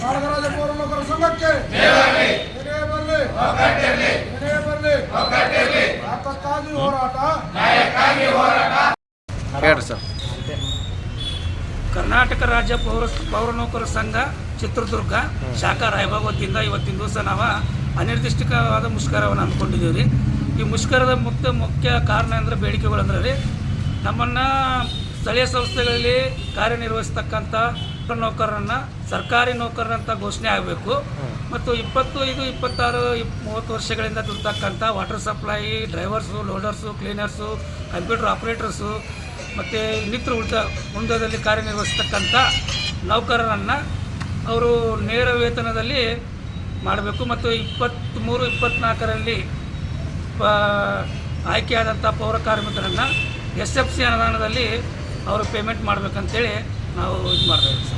ನಾಡಗರಾಜ ಪೌರ ನೌಕರ ಸಂಘಕ್ಕೆ ಏನೇ ಬರಲಿ ಏನೇ ಬರಲಿ ಯಾತಕ್ಕಾಗಿ ಹೋರಾಟ. ಹೇಳ್ರಿ ಸರ್. ಕರ್ನಾಟಕ ರಾಜ್ಯ ಪೌರ ಪೌರ ನೌಕರ ಸಂಘ ಚಿತ್ರದುರ್ಗ ಶಾಖಾ ರಾಯಬಾಗ್ ವತಿಯಿಂದ ಇವತ್ತಿನ ದಿವಸ ನಾವು ಅನಿರ್ದಿಷ್ಟವಾದ ಮುಷ್ಕರವನ್ನು ಅಂದ್ಕೊಂಡಿದ್ದೀವಿ ರೀ. ಈ ಮುಷ್ಕರದ ಮುಖ್ಯ ಮುಖ್ಯ ಕಾರಣ ಅಂದರೆ ಬೇಡಿಕೆಗಳಂದ್ರೆ ರೀ ನಮ್ಮನ್ನು ಸ್ಥಳೀಯ ಸಂಸ್ಥೆಗಳಲ್ಲಿ ಕಾರ್ಯನಿರ್ವಹಿಸ್ತಕ್ಕಂಥ ನೌಕರರನ್ನು ಸರ್ಕಾರಿ ನೌಕರರಂತ ಘೋಷಣೆ ಆಗಬೇಕು. ಮತ್ತು ಇಪ್ಪತ್ತು ಐದು ಇಪ್ಪತ್ತಾರು ಇಪ್ ಮೂವತ್ತು ವರ್ಷಗಳಿಂದ ದುಡ್ತಕ್ಕಂಥ water supply drivers loaders cleaners computer operators ಮತ್ತು ಇನ್ನಿತರ ಉಳಿತ ವೃಂದದಲ್ಲಿ ಕಾರ್ಯನಿರ್ವಹಿಸ್ತಕ್ಕಂಥ ನೌಕರರನ್ನು ಅವರು ನೇರ ವೇತನದಲ್ಲಿ ಮಾಡಬೇಕು. ಮತ್ತು ಇಪ್ಪತ್ತ್ಮೂರು ಇಪ್ಪತ್ತ್ನಾಲ್ಕರಲ್ಲಿ ಪ ಆಯ್ಕೆಯಾದಂಥ ಪೌರ ಕಾರ್ಮಿಕರನ್ನು ಎಸ್ ಎಫ್ ಸಿ ಅನುದಾನದಲ್ಲಿ ಅವರು ಪೇಮೆಂಟ್ ಮಾಡಬೇಕಂತೇಳಿ ನಾವು ಇದು ಮಾಡ್ತಾಯಿದ್ದೀವಿ ಸರ್.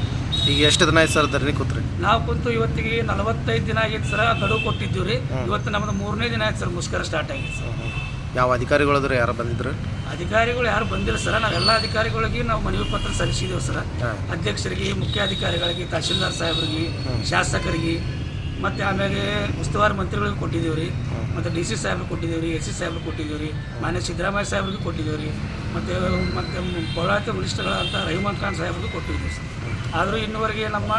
ಈಗ ಎಷ್ಟು ದಿನ ಆಯ್ತು ಸರ್ ಧರಣಿ ಕೂತ್ರಿ? ನಾವು ಕುಂತು ಇವತ್ತಿಗೆ ನಲವತ್ತೈದು ದಿನ ಆಗಿತ್ತು ಸರ್ ಗಡುವು ಕೊಟ್ಟಿದ್ದೀವಿ ರೀ. ಇವತ್ತು ನಮ್ದು ಮೂರನೇ ದಿನ ಆಯ್ತು ಸರ್ ಮುಷ್ಕರ ಸ್ಟಾರ್ಟ್ ಆಗಿತ್ತು ಸರ್. ಯಾವ ಅದ್ರ ಯಾರು ಬಂದಿದ್ರು? ಅಧಿಕಾರಿಗಳು ಯಾರು ಬಂದಿಲ್ಲ ಸರ್ ನಾವೆಲ್ಲ ಅಧಿಕಾರಿಗಳಿಗೆ ನಾವು ಮನವಿ ಪತ್ರ ಸಲ್ಲಿಸಿದ್ದೇವೆ ಸರ್. ಅಧ್ಯಕ್ಷರಿಗೆ ಅಧ್ಯಕ್ಷರಿಗೆ ಮುಖ್ಯಾಧಿಕಾರಿಗಳಿಗೆ ತಹಶೀಲ್ದಾರ್ ಸಾಹೇಬರಿಗೆ ಶಾಸಕರಿಗೆ ಮತ್ತು ಆಮೇಲೆ ಉಸ್ತುವಾರಿ ಮಂತ್ರಿಗಳಿಗೆ ಕೊಟ್ಟಿದ್ದೀವಿ ರೀ. ಮತ್ತು ಡಿ ಸಿ ಸಾಹೇಬ್ ಕೊಟ್ಟಿದ್ದೀವಿ ರೀ ಎಸ್ ಸಿ ಸಾಹೇಬ್ರಿಗೆ ಕೊಟ್ಟಿದ್ದೀವಿ ರೀ ಮಾನ್ಯ ಸಿದ್ದರಾಮಯ್ಯ ಸಾಹೇಬ್ರಿಗೆ ಕೊಟ್ಟಿದ್ದೀವಿ ರೀ. ಮತ್ತು ಮತ್ತೆ ಪೌರಾತ್ಯ ವರಿಷ್ಠಗಳಂತ ರಹಿಮಾನ್ ಖಾನ್ ಸಾಹೇಬ್ರಿಗೆ ಕೊಟ್ಟಿದ್ದೀವಿ ಸರ್. ಆದರೂ ಇನ್ನುವರೆಗೆ ನಮ್ಮ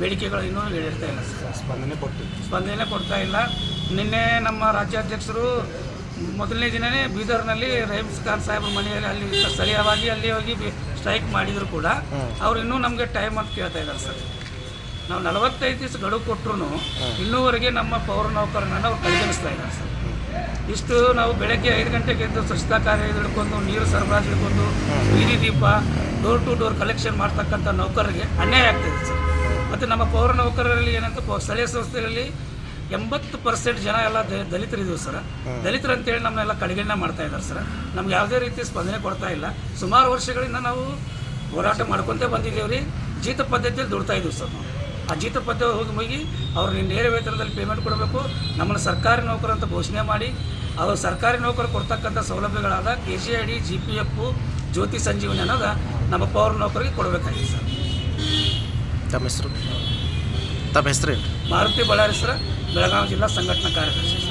ಬೇಡಿಕೆಗಳು ಇನ್ನೂ ಈಡೇರ್ತಾ ಇಲ್ಲ ಸರ್. ಸ್ಪಂದನೆ ಕೊಟ್ಟು ಸ್ಪಂದನೆ ಕೊಡ್ತಾ ಇಲ್ಲ. ನಿನ್ನೆ ನಮ್ಮ ರಾಜ್ಯಾಧ್ಯಕ್ಷರು ಮೊದಲನೇ ದಿನವೇ ಬೀದರ್ನಲ್ಲಿ ರಹೀಮ್ಸ್ ಖಾನ್ ಸಾಹೇಬ್ರ ಮನೆಯಲ್ಲಿ ಅಲ್ಲಿ ಸ್ಥಳೀಯವಾಗಿ ಅಲ್ಲಿ ಹೋಗಿ ಸ್ಟ್ರೈಕ್ ಮಾಡಿದ್ರು ಕೂಡ. ಅವ್ರು ಇನ್ನೂ ನಮಗೆ ಟೈಮ್ ಅಂತ ಕೇಳ್ತಾ ಇದ್ದಾರೆ ಸರ್. ನಾವು ನಲವತ್ತೈದು ದಿವಸ ಗಡುವು ಕೊಟ್ಟರು ಇನ್ನೂವರೆಗೆ ನಮ್ಮ ಪೌರ ನೌಕರನನ್ನು ಅವ್ರು ಪರಿಗಣಿಸ್ತಾ ಇದ್ದಾರೆ ಸರ್. ಇಷ್ಟು ನಾವು ಬೆಳಗ್ಗೆ ಐದು ಗಂಟೆಗೆ ಎದ್ದು ಸ್ವಚ್ಛತಾ ಕಾರ್ಯ ಹಿಡ್ಕೊಂಡು ನೀರು ಸರಬರಾಜು ಹಿಡ್ಕೊಂಡು ಬೀದಿ ದೀಪ ಡೋರ್ ಟು ಡೋರ್ ಕಲೆಕ್ಷನ್ ಮಾಡ್ತಕ್ಕಂಥ ನೌಕರರಿಗೆ ಅನ್ಯಾಯ ಆಗ್ತಿದೆ ಸರ್. ಮತ್ತು ನಮ್ಮ ಪೌರ ನೌಕರರಲ್ಲಿ ಏನಂತ ಸ್ಥಳೀಯ ಸಂಸ್ಥೆಗಳಲ್ಲಿ ಎಂಬತ್ತು ಪರ್ಸೆಂಟ್ ಜನ ಎಲ್ಲ ದ- ದಲಿತರಿದ್ದೀವಿ ಸರ್. ದಲಿತರು ಅಂತೇಳಿ ನಮ್ಮನ್ನೆಲ್ಲ ಕಡೆಗಣ್ಣೆ ಮಾಡ್ತಾ ಇದ್ದಾರೆ ಸರ್. ನಮ್ಗೆ ಯಾವುದೇ ರೀತಿ ಸ್ಪಂದನೆ ಕೊಡ್ತಾ ಇಲ್ಲ. ಸುಮಾರು ವರ್ಷಗಳಿಂದ ನಾವು ಹೋರಾಟ ಮಾಡ್ಕೊತೇ ಬಂದಿದ್ದೇವೆ ರೀ. ಜೀತ ಪದ್ಧತಿಯಲ್ಲಿ ದುಡ್ತಾ ಇದ್ದೀವಿ ಸರ್ ನಾವು. ಆ ಜೀತ ಪದ್ಧತಿ ಹೋಗಿ ಹೋಗಿ ಅವ್ರಿಗೆ ನೇರ ವೇತನದಲ್ಲಿ ಪೇಮೆಂಟ್ ಕೊಡಬೇಕು. ನಮ್ಮನ್ನು ಸರ್ಕಾರಿ ನೌಕರ ಅಂತ ಘೋಷಣೆ ಮಾಡಿ ಅವರು ಸರ್ಕಾರಿ ನೌಕರು ಕೊಡ್ತಕ್ಕಂಥ ಸೌಲಭ್ಯಗಳಾದ K G I D G P F Jyothi Sanjeevini ಅನ್ನೋದು ನಮ್ಮ ಪೌರ ನೌಕರಿಗೆ ಕೊಡಬೇಕಾಗಿದೆ ಸರ್. ತಮ್ಮ ಹೆಸರು? ತಮ್ಮ ಹೆಸರು ಮಾರುತಿ ಬಳ್ಳಾರಿ ಸರ್ ಬೆಳಗಾವಿ ಜಿಲ್ಲಾ ಸಂಘಟನಾ ಕಾರ್ಯದರ್ಶಿ.